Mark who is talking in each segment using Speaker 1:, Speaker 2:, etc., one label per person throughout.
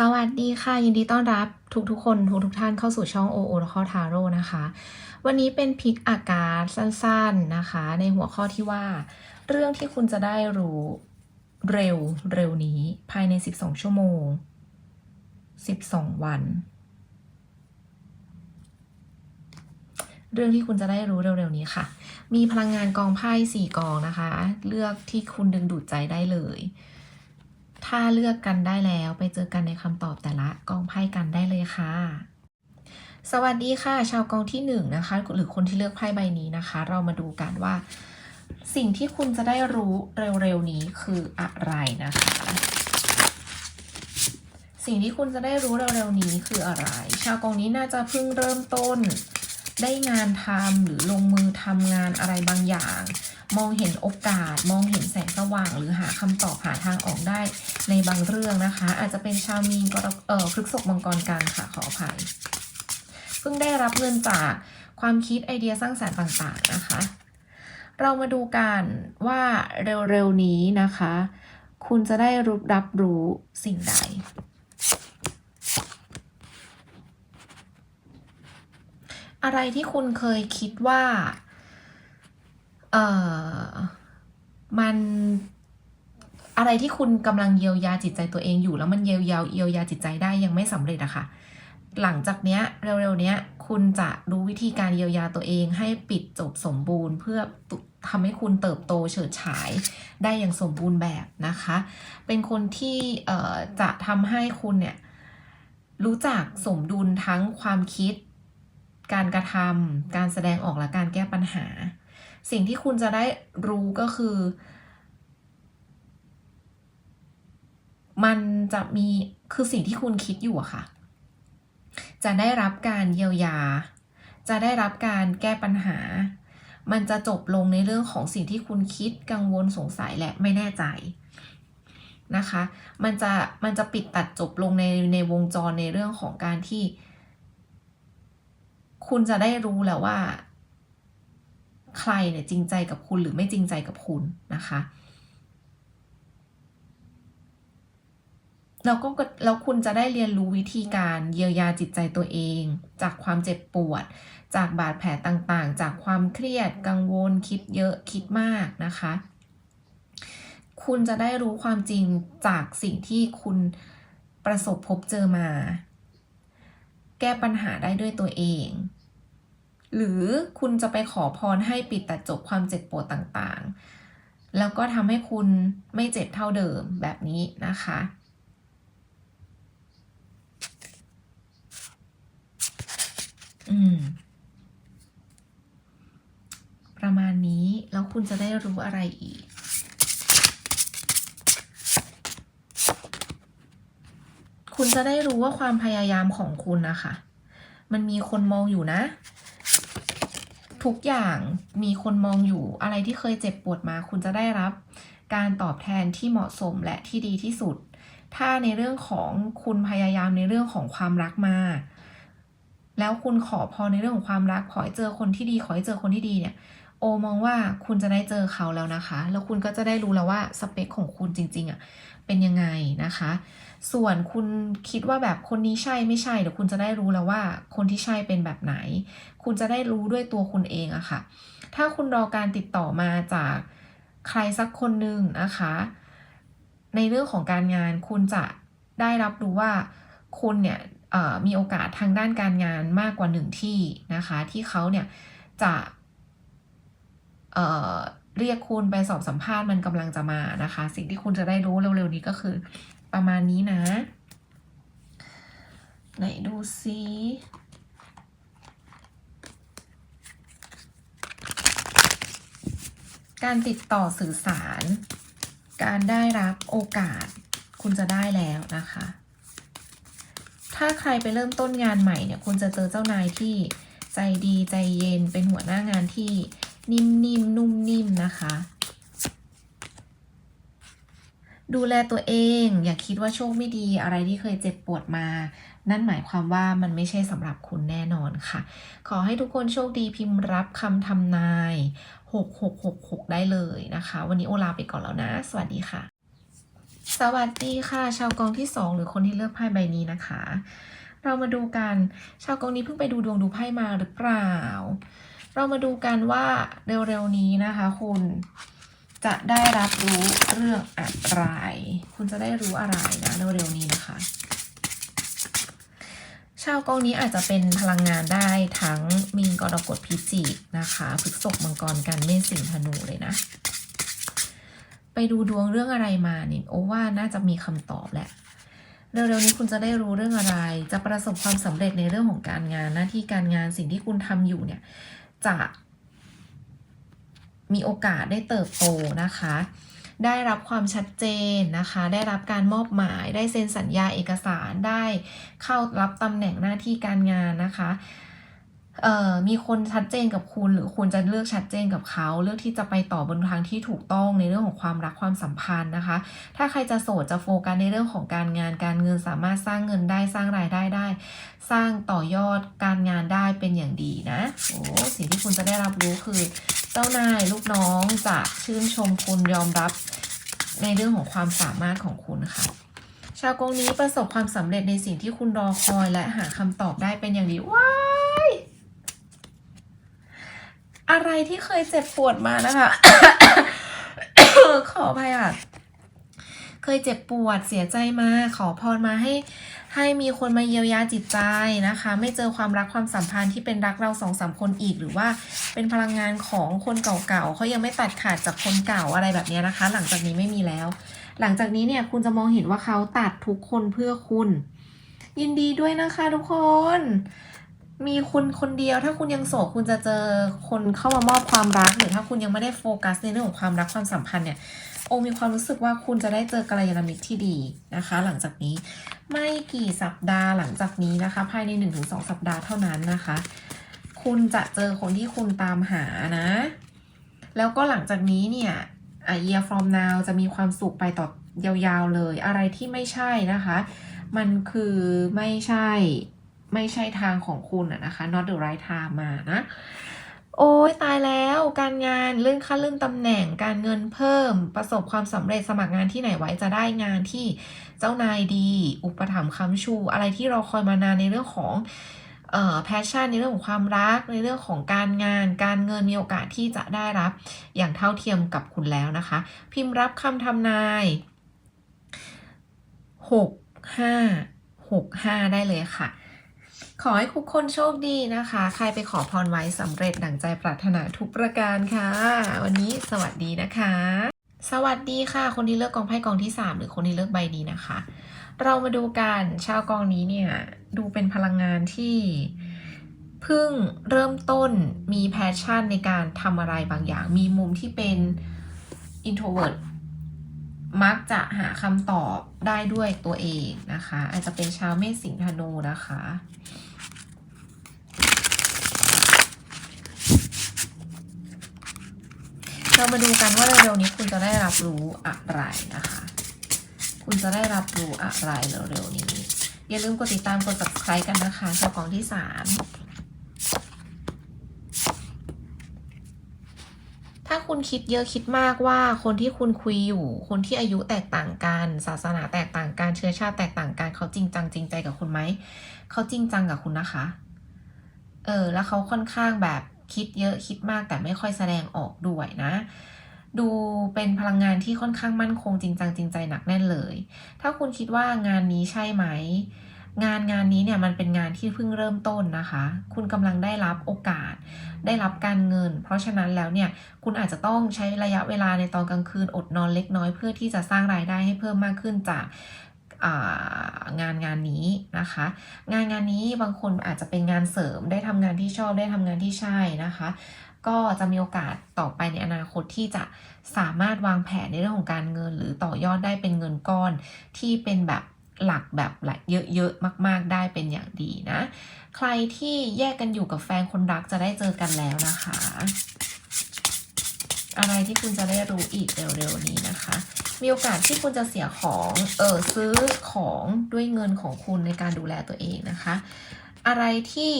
Speaker 1: สวัสดีค่ะ ยินดีต้อนรับทุกทุกคนทุกทุกท่านเข้าสู่ช่องโอโอและข้อทาโร่นะคะ วันนี้เป็นพิกอากาศสั้นๆนะคะ ในหัวข้อที่ว่า เรื่องที่คุณจะได้รู้เร็วเร็วนี้ภายใน 12 ชั่วโมง 12 วัน เรื่องที่คุณจะได้รู้เร็วๆนี้ค่ะ มีพลังงานกองไพ่สี่กองนะคะ เลือกที่คุณดึงดูดใจได้เลย ถ้าเลือกกันได้แล้วไปเจอกันในคำตอบแต่ละกองไพ่กันได้เลยค่ะ สวัสดีค่ะ ชาวกองที่หนึ่งนะคะหรือคนที่เลือกไพ่ใบนี้นะคะ เรามาดูกันว่า สิ่งที่คุณจะได้รู้เร็วๆนี้คืออะไรนะคะ สิ่งที่คุณจะได้รู้เร็วๆนี้คืออะไร ชาวกองนี้น่าจะเพิ่งเริ่มต้น ได้งานทำหรือลงมือทำงานอะไรบางอย่าง มองเห็นโอกาส มองเห็นแสงสว่างหรือหาคำตอบหาทางออกได้ในบางเรื่องนะคะ อาจจะเป็นชาวมีนกรเอ่อพฤกษกมังกรกันค่ะขออภัยเพิ่งได้รับเงินจากความคิดไอเดียสร้างสรรค์ต่างๆนะคะ เรามาดูกันว่าเร็วๆนี้นะคะ คุณจะได้รับรับรู้สิ่งใดอะไรที่คุณเคยคิดว่า เอ่อมันอะไรที่คุณกำลังเยียวยาจิตใจตัวเองอยู่ แล้วมันเยียวยาเยียวยาจิตใจได้ยังไม่สำเร็จอะค่ะ หลังจากเนี้ยเร็วๆเนี้ยคุณจะรู้วิธีการเยียวยาตัวเองให้ปิดจบสมบูรณ์ เพื่อทำให้คุณเติบโตเฉิดฉายได้อย่างสมบูรณ์แบบนะคะ เป็นคนที่เอ่อจะทำให้คุณเนี่ยรู้จักสมดุลทั้งความคิด การกระทำการแสดงออกและการแก้ปัญหา สิ่งที่คุณจะได้รู้ก็คือ มันจะมีคือสิ่งที่คุณคิดอยู่อะค่ะ จะได้รับการเยียวยา จะได้รับการแก้ปัญหา มันจะจบลงในเรื่องของสิ่งที่คุณคิดกังวลสงสัยและไม่แน่ใจนะคะ มันจะมันจะปิดตัดจบลงในในวงจรในเรื่องของการที่ คุณจะได้รู้แล้วว่า ใครเนี่ยจริงใจกับคุณหรือไม่จริงใจกับคุณนะคะแล้วก็แล้วคุณจะได้เรียนรู้วิธีการเยียวยาจิตใจตัวเอง จากความเจ็บปวด จากบาดแผลต่างๆ จากความเครียดกังวลคิดเยอะคิดมากนะคะ คุณจะได้รู้ความจริงจากสิ่งที่คุณประสบพบเจอมา แก้ปัญหาได้ด้วยตัวเอง หรือคุณจะไปขอพรให้ปิดตัดจบความเจ็บปวดต่างๆ แล้วก็ทำให้คุณไม่เจ็บเท่าเดิมแบบนี้นะคะอืมประมาณนี้แล้วคุณจะได้รู้อะไรอีก คุณจะได้รู้ว่าความพยายามของคุณนะคะ มันมีคนมองอยู่นะ ทุกอย่างมีคนมองอยู่อะไรที่เคยเจ็บปวดมา คุณจะได้รับ การตอบแทนที่เหมาะสมและที่ดีที่สุด ถ้าในเรื่องของคุณพยายามในเรื่องของความรักมา แล้วคุณขอพอในเรื่องของความรักขอให้เจอคนที่ดีขอให้เจอคนที่ดีเนี่ย โอมองว่าคุณจะได้เจอเขาแล้วนะคะ แล้วคุณก็จะได้รู้แล้วว่าสเปคของคุณจริง ๆอะเป็นยังไงนะคะ ส่วนคุณคิดว่าแบบคนนี้ใช่ไม่ใช่เดี๋ยวคุณจะได้รู้แล้วว่า คนที่ใช่เป็นแบบไหน คุณจะได้รู้ด้วยตัวคุณเองอะค่ะ ถ้าคุณรอการติดต่อมาจากใครสักคนหนึ่งนะคะ ในเรื่องของการงานคุณจะได้รับรู้ว่าคุณเนี่ยมีโอกาสทางด้านการงานมากกว่าหนึ่งที่นะคะ ที่เขาเนี่ยจะ เเรียกคุณไปสอบสัมภาษณ์มันกำลังจะมานะคะ สิ่งที่คุณจะได้รู้เร็วๆนี้ก็คือ ประมาณนี้นะ ไหนดูซิการติดต่อสื่อสาร การได้รับโอกาส คุณจะได้แล้วนะคะ ถ้าใครไปเริ่มต้นงานใหม่เนี่ย คุณจะเจอเจ้านายที่ใจดีใจเย็น เป็นหัวหน้างานที่ นิ่มๆนุ่มนิ่มนะคะ ดูแลตัวเอง อย่าคิดว่าโชคไม่ดีอะไรที่เคยเจ็บปวดมา นั่นหมายความว่ามันไม่ใช่สำหรับคุณแน่นอนค่ะ ขอให้ทุกคนโชคดีพิมพ์รับคำทำนาย 6666 ได้เลยนะคะ วันนี้โอลาไปก่อนแล้วนะ สวัสดีค่ะ สวัสดีค่ะ ชาวกองที่สองหรือคนที่เลือกไพ่ใบนี้นะคะ เรามาดูกัน ชาวกองนี้เพิ่งไปดูดวงดูไพ่มาหรือเปล่า เรามาดูกันว่าเร็วๆนี้นะคะ คุณจะได้รับรู้เรื่องอะไร คุณจะได้รู้อะไรนะเร็วๆนี้นะคะ ชาวกองนี้อาจจะเป็นพลังงานได้ทั้งมีนกรกฎพิจิกนะคะพฤษภมังกรกันเมษสิงห์ธนูเลยนะ ไปดูดวงเรื่องอะไรมาเนี่ยโอ้ว่าน่าจะมีคำตอบแหละเร็วๆนี้คุณจะได้รู้เรื่องอะไร จะประสบความสำเร็จในเรื่องของการงานหน้าที่การงานสิ่งที่คุณทำอยู่เนี่ย จะมีโอกาสได้เติบโตนะคะ ได้รับความชัดเจนนะคะ ได้รับการมอบหมาย ได้เซ็นสัญญาเอกสาร ได้เข้ารับตำแหน่งหน้าที่การงานนะคะ เอ่อมีคนชัดเจนกับคุณหรือคุณจะเลือกชัดเจนกับเขา เลือกที่จะไปต่อบนทางที่ถูกต้องในเรื่องของความรักความสัมพันธ์นะคะ ถ้าใครจะโสดจะโฟกัสในเรื่องของการงานการเงินสามารถสร้างเงินได้สร้างรายได้ได้ สร้างต่อยอดการงานได้เป็นอย่างดีนะโอ้สิ่งที่คุณจะได้รับรู้คือ เจ้านายลูกน้องจะชื่นชมคุณยอมรับในเรื่องของความสามารถของคุณค่ะชาวกงนี้ประสบความสำเร็จในสิ่งที่คุณรอคอยและหาคำตอบได้เป็นอย่างดีว้าย อะไรที่เคยเจ็บปวดมานะคะ ขออภัยอะ เคยเจ็บปวดเสียใจมา ขอพรมาให้ให้มีคนมาเยียวยาจิตใจนะคะ ไม่เจอความรักความสัมพันธ์ที่เป็นรักเราสองสามคนอีก หรือว่าเป็นพลังงานของคนเก่าๆเขายังไม่ตัดขาดจากคนเก่าอะไรแบบนี้นะคะ หลังจากนี้ไม่มีแล้ว หลังจากนี้เนี่ยคุณจะมองเห็นว่าเขาตัดทุกคนเพื่อคุณ ยินดีด้วยนะคะทุกคน มีคุณคนเดียวถ้าคุณยังโสดคุณจะเจอคนเข้ามามอบความรัก หรือถ้าคุณยังไม่ได้โฟกัสในเรื่องของความรักความสัมพันธ์เนี่ยโอมีความรู้สึกว่าคุณจะได้เจอกัลยาณมิตรที่ดีนะคะ หลังจากนี้ไม่กี่สัปดาห์หลังจากนี้นะคะ ภายใน 1-2 สัปดาห์เท่านั้นนะคะ คุณจะเจอคนที่คุณตามหานะ แล้วก็หลังจากนี้เนี่ยอะ year from now จะมีความสุขไปต่อยาวๆเลย อะไรที่ไม่ใช่นะคะ มันคือไม่ใช่ ไม่ใช่ทางของคุณอะนะคะ not the right time มานะโอ้ยตายแล้วการงานเลื่อนขั้นเลื่อนตำแหน่งการเงินเพิ่มประสบความสำเร็จสมัครงานที่ไหนไว้จะได้งานที่เจ้านายดี อุปถัมภ์ค้ำชู อะไรที่เราคอยมานานในเรื่องของเอ่อ passion ในเรื่องของความรักในเรื่องของการงาน การเงินมีโอกาสที่จะได้รับ อย่างเท่าเทียมกับคุณแล้วนะคะ พิมพ์รับคำทำนายหกห้าหกห้าได้เลยค่ะ ขอให้ทุกคนโชคดีนะคะ ใครไปขอพรไว้สำเร็จดั่งใจปรารถนาทุกประการค่ะ วันนี้สวัสดีนะคะ สวัสดีค่ะ คนที่เลือกกองไพ่กองที่ 3 หรือคนที่เลือกใบนี้นะคะ เรามาดูกันชาวกองนี้เนี่ย ดูเป็นพลังงานที่เพิ่งเริ่มต้นมีแพชชั่นในการทำอะไรบางอย่าง มีมุมที่เป็น introvert มักจะหาคำตอบได้ด้วยตัวเองนะคะ อาจจะเป็นชาวเมษสิงห์ธนูนะคะเรามาดูกันว่าเร็วๆนี้คุณจะได้รับรู้อะไรนะคะ คุณจะได้รับรู้อะไรเร็วๆนี้ อย่าลืมกดติดตามกด subscribe กันนะคะชาวกองที่3 ถ้าคุณคิดเยอะคิดมากว่าคนที่คุณคุยอยู่ คนที่อายุแตกต่างกัน ศาสนาแตกต่างกันเชื้อชาติแตกต่างกันเขาจริงจังจริงใจกับคุณไหมเขาจริงจังกับคุณนะคะ เออ แล้วเขาค่อนข้างแบบคิดเยอะคิดมากแต่ไม่ค่อยแสดงออกด้วยนะ ดูเป็นพลังงานที่ค่อนข้างมั่นคงจริงจังจริงใจหนักแน่นเลย ถ้าคุณคิดว่างานนี้ใช่ไหม งานงานนี้เนี่ยมันเป็นงานที่เพิ่งเริ่มต้นนะคะ คุณกำลังได้รับโอกาส ได้รับการเงิน เพราะฉะนั้นแล้วเนี่ยคุณอาจจะต้องใช้ระยะเวลาในตอนกลางคืนอดนอนเล็กน้อยเพื่อที่จะสร้างรายได้ให้เพิ่มมากขึ้นจากงานงานนี้นะคะ งานงานนี้บางคนอาจจะเป็นงานเสริมได้ทำงานที่ชอบได้ทำงานที่ใช่นะคะ ก็จะมีโอกาสต่อไปในอนาคตที่จะสามารถวางแผนในเรื่องของการเงิน หรือต่อยอดได้เป็นเงินก้อนที่เป็นแบบ หลักแบบหลักเยอะๆมาก ๆได้เป็นอย่างดีนะ ใครที่แยกกันอยู่กับแฟนคนรักจะได้เจอกันแล้วนะคะ อะไรที่คุณจะได้รู้อีกเร็วๆนี้นะคะ มีโอกาสที่คุณจะเสียของเออซื้อของด้วยเงินของคุณในการดูแลตัวเองนะคะ อะไรที่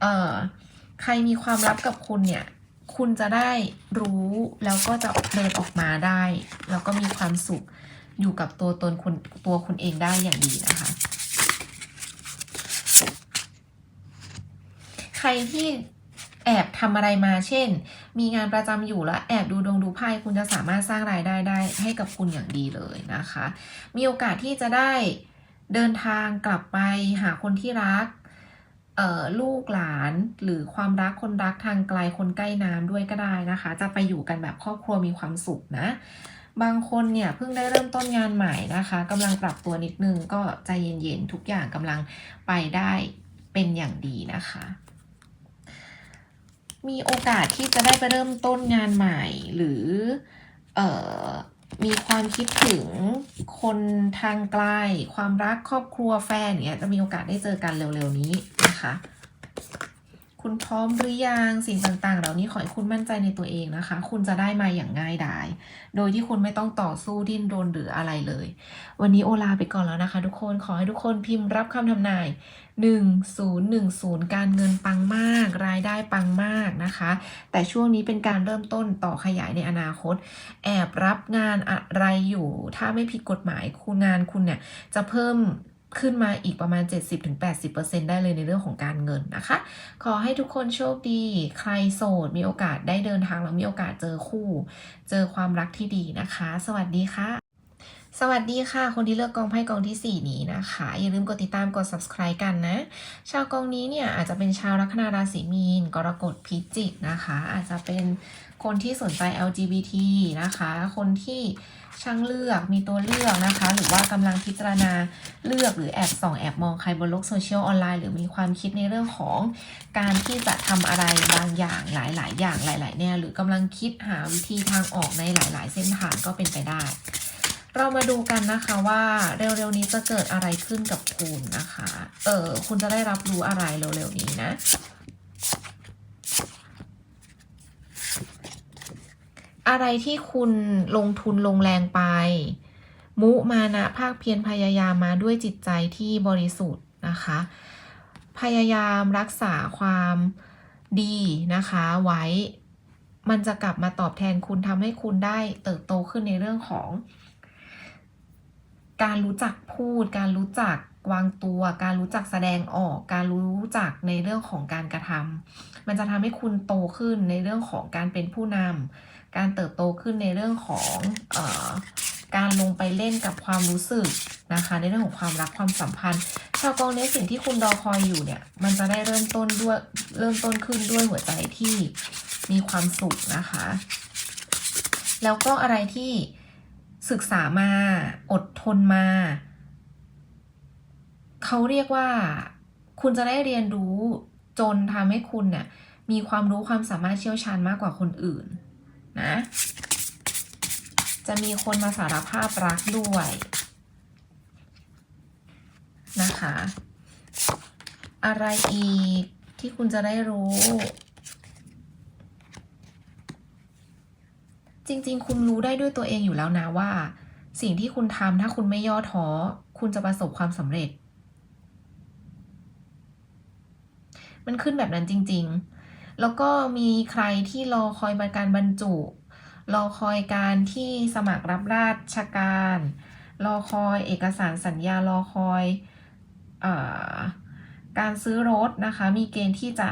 Speaker 1: เออใครมีความลับกับคุณเนี่ยคุณจะได้รู้แล้วก็จะเดินออกมาได้ แล้วก็มีความสุข อยู่กับตัวตนคุณตัวคุณเองได้อย่างดีนะคะ ใครที่แอบทำอะไรมา เช่น มีงานประจำอยู่แล้วแอบดูดวงดูไพ่คุณจะสามารถสร้างรายได้ได้ให้กับคุณอย่างดีเลยนะคะ มีโอกาสที่จะได้เดินทางกลับไปหาคนที่รักลูกหลานหรือความรักคนรักทางไกลคนใกล้น้ำด้วยก็ได้นะคะ จะไปอยู่กันแบบครอบครัวมีความสุขนะ บางคนเนี่ยเพิ่งได้เริ่มต้นงานใหม่นะคะกำลังปรับตัวนิดนึงก็ใจเย็นๆทุกอย่างกำลังไปได้เป็นอย่างดีนะคะ มีโอกาสที่จะได้ไปเริ่มต้นงานใหม่ หรือออมีความคิดถึงคนทางไกลความรักครอบครัวแฟนเนี่ยจะมีโอกาสได้เจอกันเร็วๆนี้นะคะ คุณพร้อมหรือยังสิ่งต่างๆ เหล่านี้ขอให้คุณมั่นใจในตัวเองนะคะ คุณจะได้มาอย่างง่ายดาย โดยที่คุณไม่ต้องต่อสู้ดิ้นรนหรืออะไรเลย วันนี้โอลาไปก่อนแล้วนะคะ ทุกคนขอให้ทุกคนพิมพ์รับคำทำนาย 1010 การเงินปังมาก รายได้ปังมากนะคะ แต่ช่วงนี้เป็นการเริ่มต้นต่อขยายในอนาคต แอบรับงานอะไรอยู่ ถ้าไม่ผิดกฎหมายคุณงานคุณเนี่ยจะเพิ่ม ขึ้นมาอีกประมาณ 70-80%ได้เลยในเรื่องของการเงินนะคะ ขอให้ทุกคนโชคดี ใครโสดมีโอกาสได้เดินทางแล้วมีโอกาสเจอคู่ เจอความรักที่ดีนะคะ สวัสดีค่ะ สวัสดีค่ะ คนที่เลือกกองไพ่กองที่ 4 นี้นะคะ อย่าลืมกดติดตามกด subscribe กันนะ ชาวกองนี้เนี่ยอาจจะเป็นชาวลัคนาราศีมีน กรกฎพิจิกนะคะ อาจจะเป็นคนที่สนใจ LGBT นะคะ คนที่ ช่างเลือกมีตัวเลือกนะคะ หรือว่ากำลังพิจารณาเลือกหรือแอบส่องแอบมองใครบนโลกโซเชียลออนไลน์หรือมีความคิดในเรื่องของการที่จะทำอะไรบางอย่างหลาย ๆ อย่างหลาย ๆ แนวหรือกำลังคิดหาวิธีทางออกในหลาย ๆ เส้นทางก็เป็นไปได้ เรามาดูกันนะคะว่าเร็ว ๆ นี้จะเกิดอะไรขึ้นกับคุณนะคะ เออคุณจะได้รับรู้อะไรเร็ว ๆ นี้นะ อะไรที่คุณลงทุนลงแรงไป มุมานะภาคเพียรพยายามมาด้วยจิตใจที่บริสุทธิ์นะคะ พยายามรักษาความดีนะคะไว้ มันจะกลับมาตอบแทนคุณทำให้คุณได้เติบโตขึ้นในเรื่องของ การรู้จักพูด การรู้จักวางตัว การรู้จักแสดงออก การรู้จักในเรื่องของการกระทำมันจะทำให้คุณโตขึ้นในเรื่องของการเป็นผู้นำ การเติบโตขึ้นในเรื่องของออการลงไปเล่นกับความรู้สึกนะคะ ในเรื่องของความรักความสัมพันธ์ ชาวกองนี้สิ่งที่คุณรอคอยอยู่เนี่ย มันจะได้เริ่มต้นด้วยเริ่มต้นขึ้นด้วยหัวใจที่มีความสุขนะคะ แล้วก็อะไรที่ศึกษามาอดทนมาเขาเรียกว่าคุณจะได้เรียนรู้จนทำให้คุณเนี่ยมีความรู้ความสามารถเชี่ยวชาญมากกว่าคนอื่น นะ จะมีคนมาสารภาพรักด้วยนะคะ อะไรอีกที่คุณจะได้รู้ จริงๆ คุณรู้ได้ด้วยตัวเองอยู่แล้วนะว่า สิ่งที่คุณทำถ้าคุณไม่ย่อท้อ คุณจะประสบความสำเร็จ มันขึ้นแบบนั้นจริง ๆ แล้วก็มีใครที่รอคอยการบรรจุ รอคอยการที่สมัครรับราชการ รอคอยเอกสารสัญญารอคอยอการซื้อรถนะคะ มีเกณฑ์ที่จะ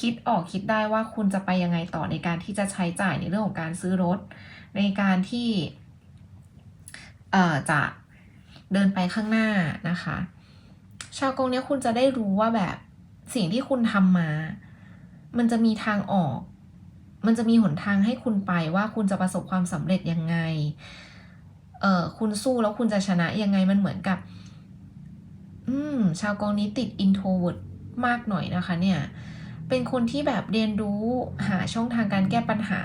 Speaker 1: คิดออกคิดได้ว่าคุณจะไปยังไงต่อในการที่จะใช้จ่ายในเรื่องของการซื้อรถ ในการที่จะเดินไปข้างหน้านะคะ ชาวกงเนี้ยคุณจะได้รู้ว่าแบบสิ่งที่คุณทำมา มันจะมีทางออก มันจะมีหนทางให้คุณไปว่าคุณจะประสบความสำเร็จยังไง เออคุณสู้แล้วคุณจะชนะยังไงมันเหมือนกับ อืม ชาวกองนี้ติด introvert มากหน่อยนะคะ เนี่ย เป็นคนที่แบบเรียนรู้หาช่องทางการแก้ปัญหา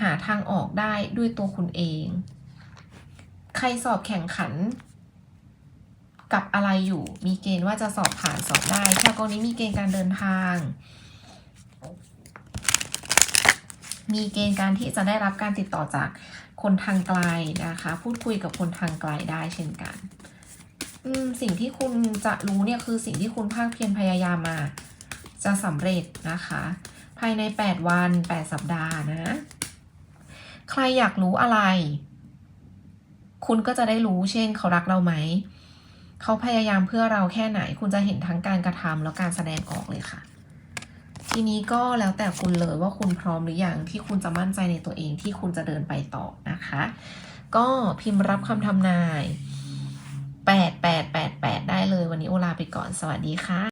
Speaker 1: หาทางออกได้ด้วยตัวคุณเอง ใครสอบแข่งขันกับอะไรอยู่ มีเกณฑ์ว่าจะสอบผ่านสอบได้ชาวกองนี้มีเกณฑ์การเดินทาง มีเกณฑ์การที่จะได้รับการติดต่อจากคนทางไกลนะคะ พูดคุยกับคนทางไกลได้เช่นกันสิ่งที่คุณจะรู้เนี่ยคือสิ่งที่คุณภาคเพียรพยายามมา จะสำเร็จนะคะ ภายใน 8 วัน 8 สัปดาห์นะ ใครอยากรู้อะไร คุณก็จะได้รู้เช่น เขารักเราไหม เขาพยายามเพื่อเราแค่ไหน คุณจะเห็นทั้งการกระทำแล้วการแสดงออกเลยค่ะ ทีนี้ก็แล้วแต่คุณเลยว่าคุณพร้อมหรือยังที่คุณจะมั่นใจในตัวเองที่คุณจะเดินไปต่อนะคะ ก็พิมพ์รับคำทำนาย 8 8 8 8 ได้เลยวันนี้โอลาไปก่อนสวัสดีค่ะ